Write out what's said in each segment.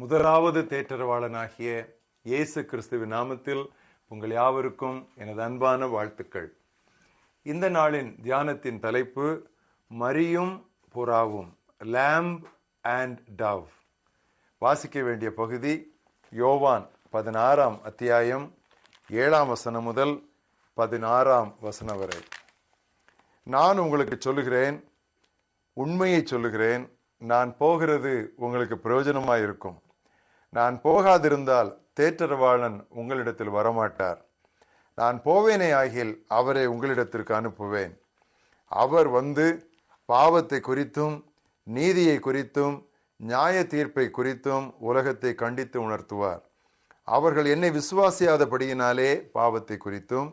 முதலாவது தேற்றரவாளனாகிய இயேசு கிறிஸ்துவின் நாமத்தில் உங்கள் யாவருக்கும் எனது அன்பான வாழ்த்துக்கள். இந்த நாளின் தியானத்தின் தலைப்பு மரியும் புறாவும் லேம்ப் அண்ட் டவ் வாசிக்க வேண்டிய பகுதி யோவான் பதினாறாம் அத்தியாயம் ஏழாம் வசனம் முதல் பதினாறாம் வசனம் வரை. நான் உங்களுக்கு சொல்லுகிறேன் உண்மையை சொல்லுகிறேன் நான் போகிறது உங்களுக்கு பிரயோஜனமாக இருக்கும் நான் போகாதிருந்தால் தேற்றரவாளன் உங்களிடத்தில் வரமாட்டார். நான் போவேனே ஆகில் அவரை உங்களிடத்திற்கு அனுப்புவேன். அவர் வந்து பாவத்தை குறித்தும் நீதியை குறித்தும் நியாய தீர்ப்பை குறித்தும் உலகத்தை கண்டித்து உணர்த்துவார். அவர்கள் என்னை விசுவாசியாதபடியினாலே பாவத்தை குறித்தும்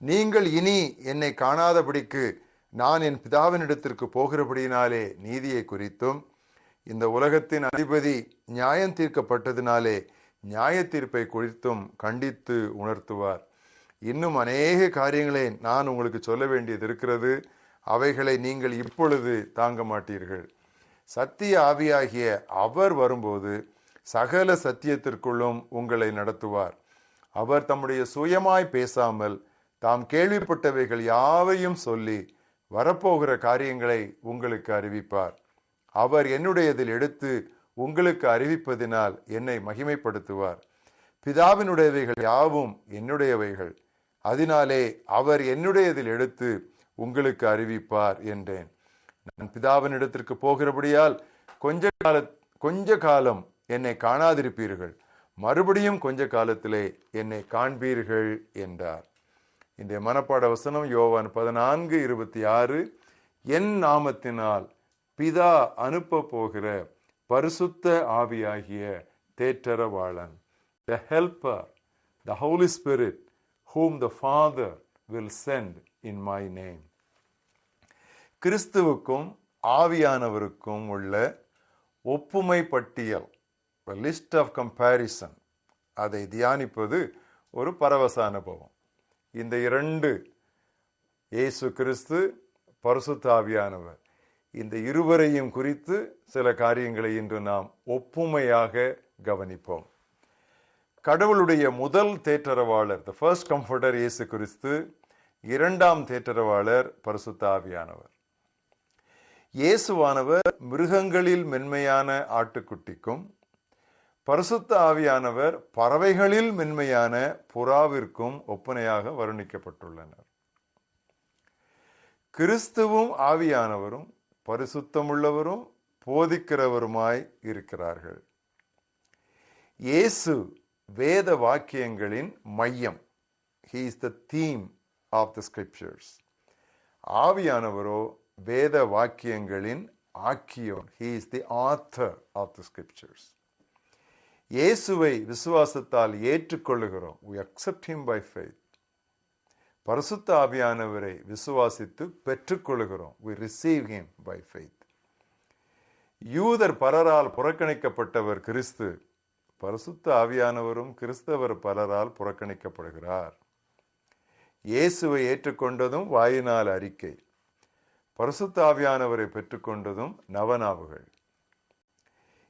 நீங்கள் இனி என்னை காணாதபடிக்கு நான் என் பிதாவினிடத்திற்கு போகிறபடியினாலே நீதியை குறித்தும் இந்த உலகத்தின் அதிபதி நியாயம் தீர்க்கப்பட்டதினாலே நியாய தீர்ப்பை குறித்தும் கண்டித்து உணர்த்துவார். இன்னும் அநேக காரியங்களை நான் உங்களுக்கு சொல்ல வேண்டியது இருக்கிறது. அவைகளை நீங்கள் இப்பொழுது தாங்க மாட்டீர்கள். சத்திய ஆவியாகிய அவர் வரும்போது சகல சத்தியத்திற்குள்ளும் உங்களை நடத்துவார். அவர் தம்முடைய சுயமாய் பேசாமல் தாம் கேள்விப்பட்டவைகள் யாவையும் சொல்லி வரப்போகிற காரியங்களை உங்களுக்கு அறிவிப்பார். அவர் என்னுடையதில் எடுத்து உங்களுக்கு அறிவிப்பதினால் என்னை மகிமைப்படுத்துவார். பிதாவினுடையவைகள் யாவும் என்னுடையவைகள். அதனாலே அவர் என்னுடையதில் எடுத்து உங்களுக்கு அறிவிப்பார் என்றேன். நான் பிதாவினிடத்திற்கு போகிறபடியால் கொஞ்ச கால கொஞ்ச காலம் என்னை காணாதிருப்பீர்கள். மறுபடியும் கொஞ்ச காலத்திலே என்னை காண்பீர்கள் என்றார். இந்த மனப்பாட வசனம் யோவான் பதினான்கு இருபத்தி ஆறு என் நாமத்தினால் பிதா அனுப்ப போகிற பரிசுத்த ஆவியாகிய தேற்றரவாளன் the helper the holy spirit whom the father will send in my name கிறிஸ்துவுக்கும் ஆவியானவருக்கும் உள்ள ஒப்புமை பட்டியல் லிஸ்ட் ஆஃப் கம்பேரிசன் அதை தியானிப்பது ஒரு பரவச அனுபவம் இந்த இரண்டு இயேசு கிறிஸ்து பரிசுத்த ஆவியானவர். இந்த இருவரையும் குறித்து சில காரியங்களை இன்று நாம் ஒப்புமையாக கவனிப்போம். கடவுளுடைய முதல் தேற்றரவாளர் த ஃபர்ஸ்ட் கம்ஃபர்டர் இயேசு கிறிஸ்து இரண்டாம் தேற்றரவாளர் பரிசுத்த ஆவியானவர். இயேசுவானவர் மிருகங்களில் மென்மையான ஆட்டுக்குட்டிக்கும் பரிசுத்த ஆவியானவர் பறவைகளில் மென்மையான புறாவிற்கும் ஒப்பனையாக வர்ணிக்கப்பட்டுள்ளனர். கிறிஸ்துவும் ஆவியானவரும் பரிசுத்தமுள்ளவரும் போதிக்கிறவருமாய் இருக்கிறார்கள். இயேசு வேத வாக்கியங்களின் மையம். He is the theme of the scriptures ஆவியானவரோ வேத வாக்கியங்களின் ஆக்கியோன். He is the author of the scriptures இயேசுவை விசுவாசத்தால் ஏற்றுக்கொள்ளுகிறோம். We accept him by faith பரிசுத்த ஆவியானவரை விசுவாசித்து பெற்றுக்கொள்கிறோம். We receive him by faith யூதர் பலரால் புறக்கணிக்கப்பட்டவர் கிறிஸ்து. பரிசுத்த ஆவியானவரும் கிறிஸ்தவர் பலரால் புறக்கணிக்கப்படுகிறார். இயேசுவை ஏற்றுக்கொண்டதும் வாயினால் அறிக்கை. பரிசுத்த ஆவியானவரை பெற்றுக்கொண்டதும் நவநாவுகள்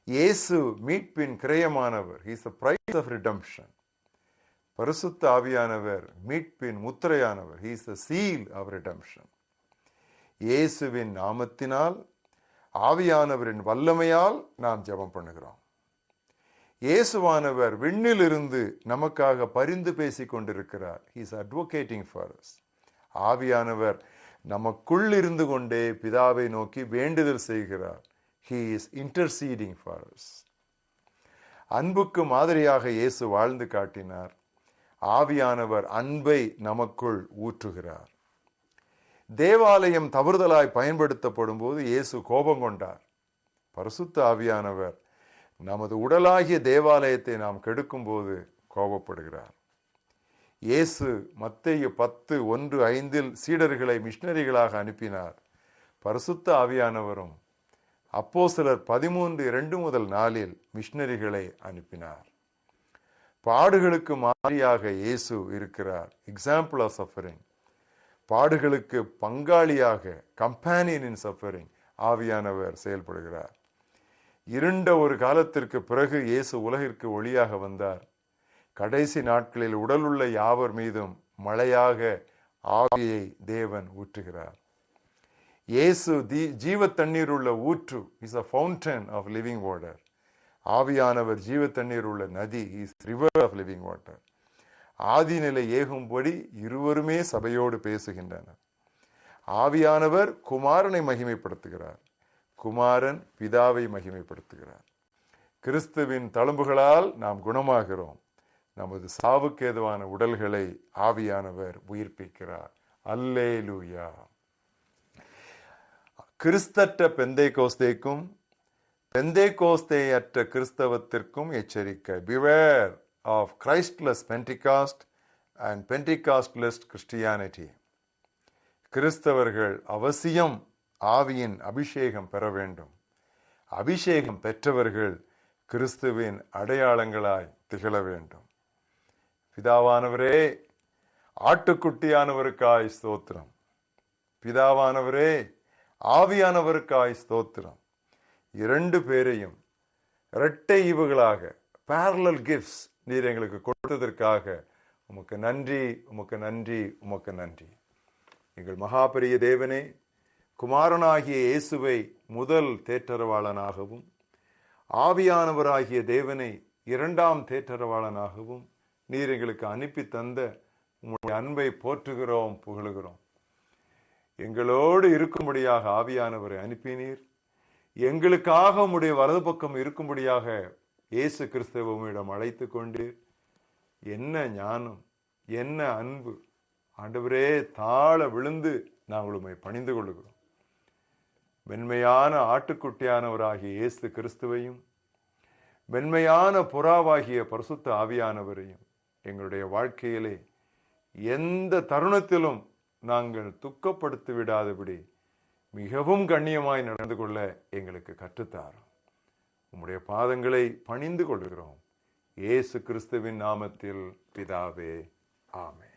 இயேசு மீட்பின் கிரயமானவர். Is the price of redemption பரிசுத்த ஆவியானவர் மீட்பின் முத்திரையானவர். Is the seal of redemption இயேசுவின் நாமத்தினால் ஆவியானவரின் வல்லமையால் நாம் ஜெபம் பண்ணுகிறோம். இயேசுவானவர் விண்ணிலிருந்து நமக்காக பரிந்து பேசிக் கொண்டிருக்கிறார். ஹீஸ் அட்வொகேட்டிங் ஃபார் அஸ் ஆவியானவர் நமக்குள் இருந்து கொண்டே பிதாவை நோக்கி வேண்டுதல் செய்கிறார். He is interceding for us அன்புக்கு மாதிரியாக இயேசு வாழ்ந்து காட்டினார். ஆவியானவர் அன்பை நமக்குள் ஊற்றுகிறார். தேவாலயம் தவறுதலாய் பயன்படுத்தப்படும் போது இயேசு கோபம் கொண்டார். பரிசுத்த ஆவியானவர் நமது உடலாகிய தேவாலயத்தை நாம் கெடுக்கும் போது கோபப்படுகிறார். இயேசு மத்திய பத்து ஒன்று ஐந்தில் சீடர்களை மிஷினரிகளாக அனுப்பினார். பரிசுத்த ஆவியானவரும் அப்போ சிலர் பதிமூன்று இரண்டு முதல் நாளில் மிஷினரிகளை அனுப்பினார். பாடுகளுக்கு மாதிரியாக இயேசு இருக்கிறார். எக்ஸாம்பிள் ஆஃப் சஃபரிங் பாடுகளுக்கு பங்காளியாக கம்பேனியன் இன் சஃபரிங் ஆவியானவர் செயல்படுகிறார். இருண்ட ஒரு காலத்திற்கு பிறகு இயேசு உலகிற்கு ஒளியாக வந்தார். கடைசி நாட்களில் உடலுள்ள யாவர் மீதும் மழையாக ஆவியை தேவன் ஊற்றுகிறார். இயேசு தி ஜீவ தண்ணீர் உள்ள ஊற்று is a fountain of living water ஆவியானவர் ஜீவ தண்ணீர் உள்ள நதி is river of living water ஆதிநிலை ஏகும்படி இருவருமே சபையோடு பேசுகின்றனர். ஆவியானவர் குமாரனை மகிமைப்படுத்துகிறார். குமாரன் பிதாவை மகிமைப்படுத்துகிறார். கிறிஸ்துவின் தழும்புகளால் நாம் குணமாகிறோம். நமது சாவுக்கேதுவான உடல்களை ஆவியானவர் உயிர்ப்பிக்கிறார். அல்லே லூயா கிறிஸ்தற்ற பெந்தை கோஸ்தேக்கும் பெந்தே கோஸ்தேயற்ற கிறிஸ்தவத்திற்கும் எச்சரிக்கை. Beware of Christless Pentecost and Pentecostless Christianity கிறிஸ்தவர்கள் அவசியம் ஆவியின் அபிஷேகம் பெற வேண்டும். அபிஷேகம் பெற்றவர்கள் கிறிஸ்துவின் அடையாளங்களாய் திகழ வேண்டும். பிதாவானவரே ஆட்டுக்குட்டியானவருக்காய் ஸ்தோத்திரம். பிதாவானவரே ஆவியானவருக்காய் ஸ்தோத்திரம். இரண்டு பேரையும் இரட்டை ஈவுகளாக பேரலல் கிஃப்ட்ஸ் நீர் எங்களுக்கு கொடுத்ததற்காக உமக்கு நன்றி உமக்கு நன்றி உமக்கு நன்றி. எங்கள் மகாபெரிய தேவனே குமாரனாகிய இயேசுவை முதல் தேற்றரவாளனாகவும் ஆவியானவராகிய தேவனை இரண்டாம் தேற்றரவாளனாகவும் நீர் எங்களுக்கு அனுப்பி தந்த உங்களுடைய அன்பை போற்றுகிறோம் புகழுகிறோம். எங்களோடு இருக்கும்படியாக ஆவியானவரை அனுப்பினீர். எங்களுக்காக உம்முடைய வலது பக்கம் இருக்கும்படியாக இயேசு கிறிஸ்தவ உம்மிடம் அழைத்து கொண்டீர் என்ன ஞானம் என்ன அன்பு ஆண்டவரே தாழ விழுந்து நாங்கள் உண்மை பணிந்து கொள்கிறோம் மென்மையான ஆட்டுக்குட்டியானவராகிய இயேசு கிறிஸ்துவையும் மென்மையான புறாவாகிய பரிசுத்த ஆவியானவரையும் எங்களுடைய வாழ்க்கையிலே எந்த தருணத்திலும் நாங்கள் துக்கப்படுத்தி விடாதபடி மிகவும் கண்ணியமாய் நடந்து கொள்ள எங்களுக்கு கற்றுத்தார் உம்முடைய பாதங்களை பணிந்து கொள்கிறோம். இயேசு கிறிஸ்துவின் நாமத்தில் பிதாவே ஆமே